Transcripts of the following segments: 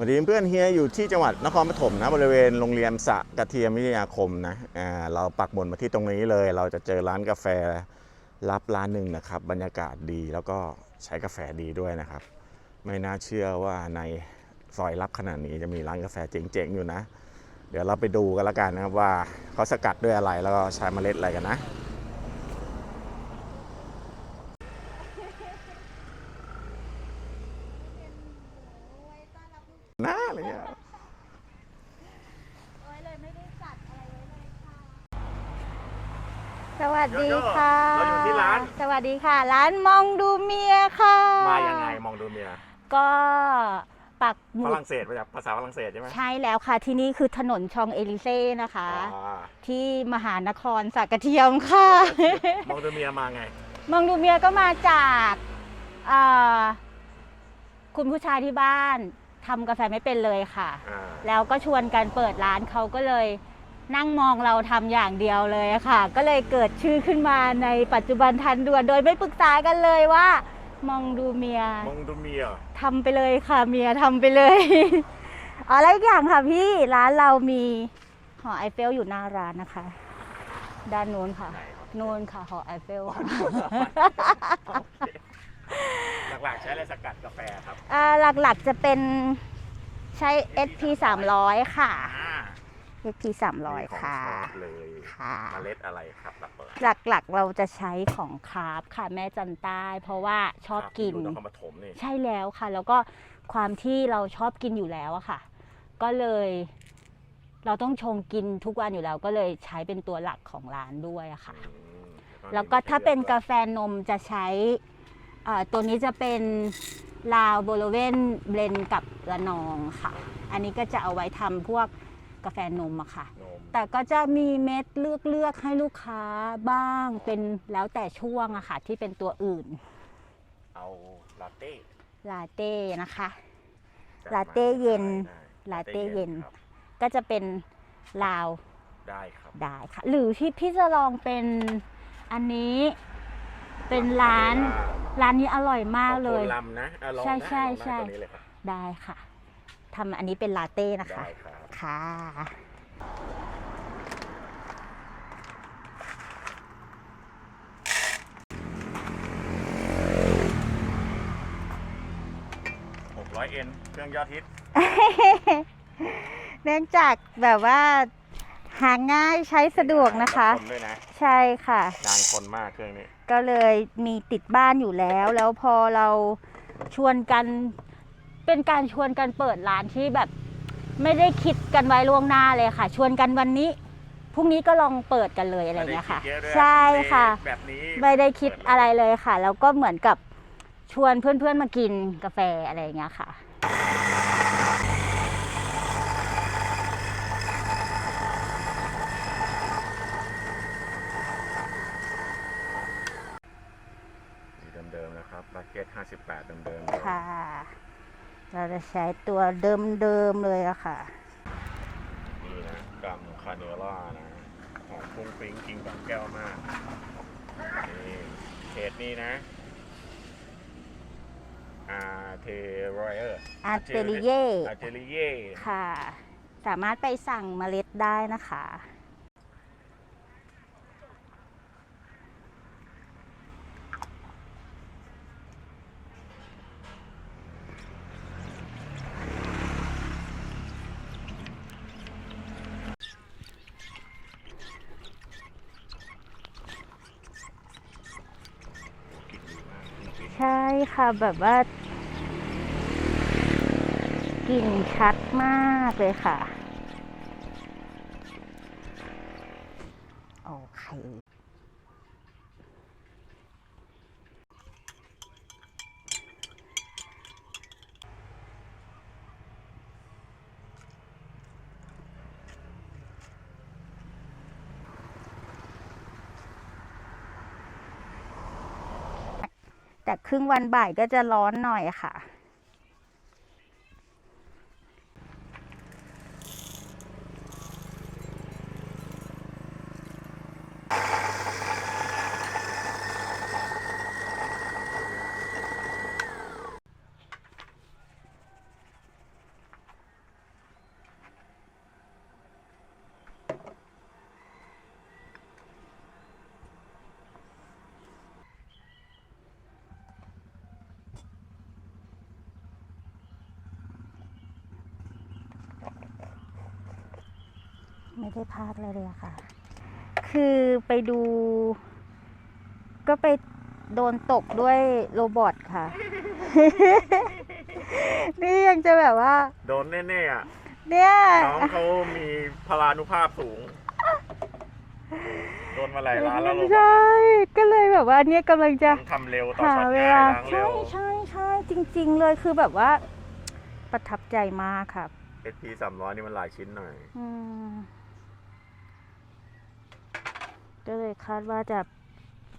วัสดีเพื่อนเฮียอยู่ที่จังหวัดนครปฐมนะบริเวณโรงเรียนสะกระเทียมวิทยาคมนะอ่าเราปักหมุดมาที่ตรงนี้เลย เราจะเจอร้านกาแฟรับร้านหนึ่งนะครับ บรรยากาศดีแล้วก็ใช้กาแฟดีด้วยนะครับ ไม่น่าเชื่อว่าในซอยลับขนาดนี้จะมีร้านกาแฟเจ๋งๆอยู่นะ เดี๋ยวเราไปดูกันละกันนะครับว่าเขาสกัดด้วยอะไรแล้วก็ใช้เมล็ดอะไรกันนะ น่าเลย อะสวัสดีค่ะ เราอยู่ที่ร้าน สวัสดีค่ะ ร้านมองดูเมียค่ะ มายังไงมองดูเมีย ก็ปักหมุฝดรั่งเศสมาจากภาษาฝรั่งเศสใช่ไหมใช่แล้วค่ะ ที่นี่คือถนนชองเอลิเซ่นะคะอ่าที่มหานครสักกระเทียมค่ะ มองดูเมียมาไง มองดูเมียก็มาจากอ่าคุณผู้ชายที่บ้าน ทำกาแฟไม่เป็นเลยค่ะ อ่าแล้วก็ชวนกันเปิดร้านเขาก็เลยนั่งมองเราทำอย่างเดียวเลยค่ะ ก็เลยเกิดชื่อขึ้นมาในปัจจุบันทันด่วนโดยไม่ปรึกษากันเลยว่า มองดูเมียมองดูเมียทำไปเลยค่ะ เมียทำไปเลย อ๋อแล้วอีกอย่างค่ะพี่ร้านเรามีหอไอเฟลอยู่หน้าร้านนะคะ ด้านนู้นค่ะ ไหนครับนู้นค่ะหอไอเฟลค่ะ หลักๆใช้อะไรสกัดกาแฟครับ อ่าหลักๆจะเป็นใช้ SP 300 ค่ะ อ่า SP 300 ค่ะ มีของชอบเลยค่ะ เมล็ดอะไรครับหลักเปิดหลักๆเราจะใช้ของคราฟค่ะแม่จันใต้เพราะว่าชอบกิน ดูนครปฐมนี่ใช่แล้วค่ะ แล้วก็ความที่เราชอบกินอยู่แล้วอะค่ะ ก็เลย เราต้องชงกินทุกวันอยู่แล้วก็เลยใช้เป็นตัวหลักของร้านด้วยอะค่ะ อืมแล้วก็ถ้าเป็นกาแฟนมจะใช้เอ่อ ตัวนี้จะเป็นลาวโบโลเวนเบลนกับละนองค่ะ อันนี้ก็จะเอาไว้ทำพวกกาแฟนมอะค่ะ นมแต่ก็จะมีเม็ดเลือกเลือกๆให้ลูกค้าบ้างเป็นแล้วแต่ช่วงอะค่ะ ที่เป็นตัวอื่นเอาลาเต้ลาเต้นะคะ จัดลาเต้เย็นได้ลาเต้เย็น ครับก็จะเป็นลาวได้ครับได้ค่ะ หรือที่พี่จะลองเป็นอันนี้ เป็นร้านร้านนี้อร่อยมากเลย โคลำนะอะลองใช่ได้ใช่ ลองได้ใช่ตัวนี้เลยครับ ได้ค่ะทำอันนี้เป็นลาเต้นะคะ ได้ครับ ค่ะ 600 N เครื่องยอดฮิตเนื่องจากแบบว่า หาง่ายใช้สะดวกนะคะทนด้วยนะใช่ค่ะนานคนมากเครื่องนี้ ก็เลยมีติดบ้านอยู่แล้ว แล้วพอเราชวนกัน เป็นการชวนกันเปิดร้านที่แบบ ไม่ได้คิดกันไว้ล่วงหน้าเลยค่ะ ชวนกันวันนี้พรุ่งนี้ก็ลองเปิดกันเลยอะไรอย่างเงี้ยค่ะ ไม่ได้ดเยอด้วยใช่ค่ะ แบบนี้ไม่ได้คิดอะไรเลยค่ะ แล้วก็เหมือนกับชวนเพื่อนๆมากินกาแฟอะไรอย่างเงี้ยค่ะ สีเดิมๆ นะครับบาเก็ต58 เดิมๆเลยค่ะ เราจะใช้ตัวเดิมๆเลยอะค่ะ นี่นะกัมคาเนล่านะหอมฟุ้งฟิ้งกินกับแก้วมาก นี่เขตนี้นะอาเทรอยเออร์ Atelier อาเทลิเย่ค่ะ สามารถไปสั่งเมล็ดได้นะคะ กินดีมากจริง ใช่ ค่ะแบบว่ากลิ่นชัดมากเลยค่ะ โอเค แต่ครึ่งวันบ่ายก็จะร้อนหน่อยค่ะ ไม่ได้พลาดเลยเลยอะค่ะ คือไปดู ก็ไปโดนตกด้วยโรบอทค่ะ นี่ยังจะแบบว่า โดนแน่ๆอะ เนี่ยน้องเขามีพลานุภาพสูง โดนมาหลายล้านแล้วโรบอทใช่ ก็เลยแบบว่าเนี่ยกำลังจะต้องทำเร็วต่อหาช็อตเวง่ายลาล้างเร็ใช่ว ใช่ใช่จริง ๆ เลยคือแบบว่า ประทับใจมากค่ะ SP สามร้อยนี่มันหลายชิ้นหน่อย อืม ก็เลยคาดว่าจะ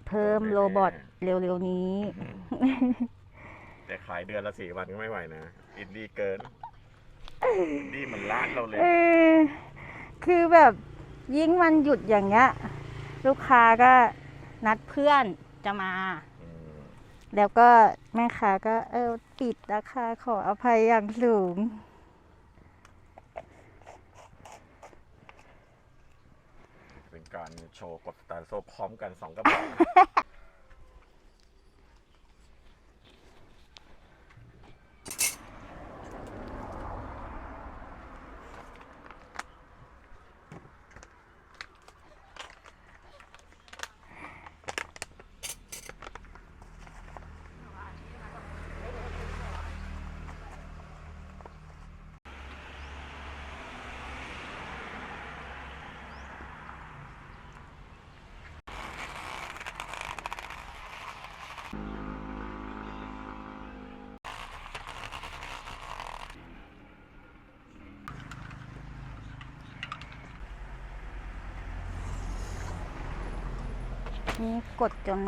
เพิ่มแน่ๆโรบอทเร็วๆนี้ แต่ขายเดือนละสี่วันก็ไม่ไหวนะ อินดี้เกินอินดี้มันล้านเราเลย เออคือแบบยิ่งวันหยุดอย่างเงี้ย ลูกค้าก็นัดเพื่อนจะมามแล้วก็แม่ค้าก็เออปิดราคาขออภัยอย่างสูง เป็น การโชว์กดสตาโซพร้อมกันสองกระบอก นี่กดจน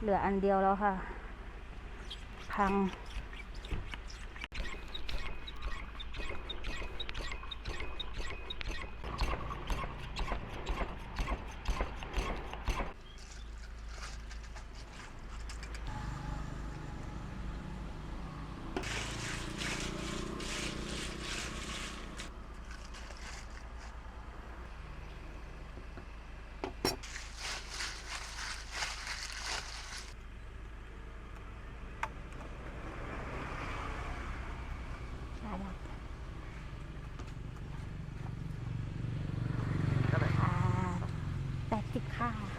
เหลืออันเดียวแล้วค่ะ พัง ได้แล้วค่ะแปด สิบค่ะ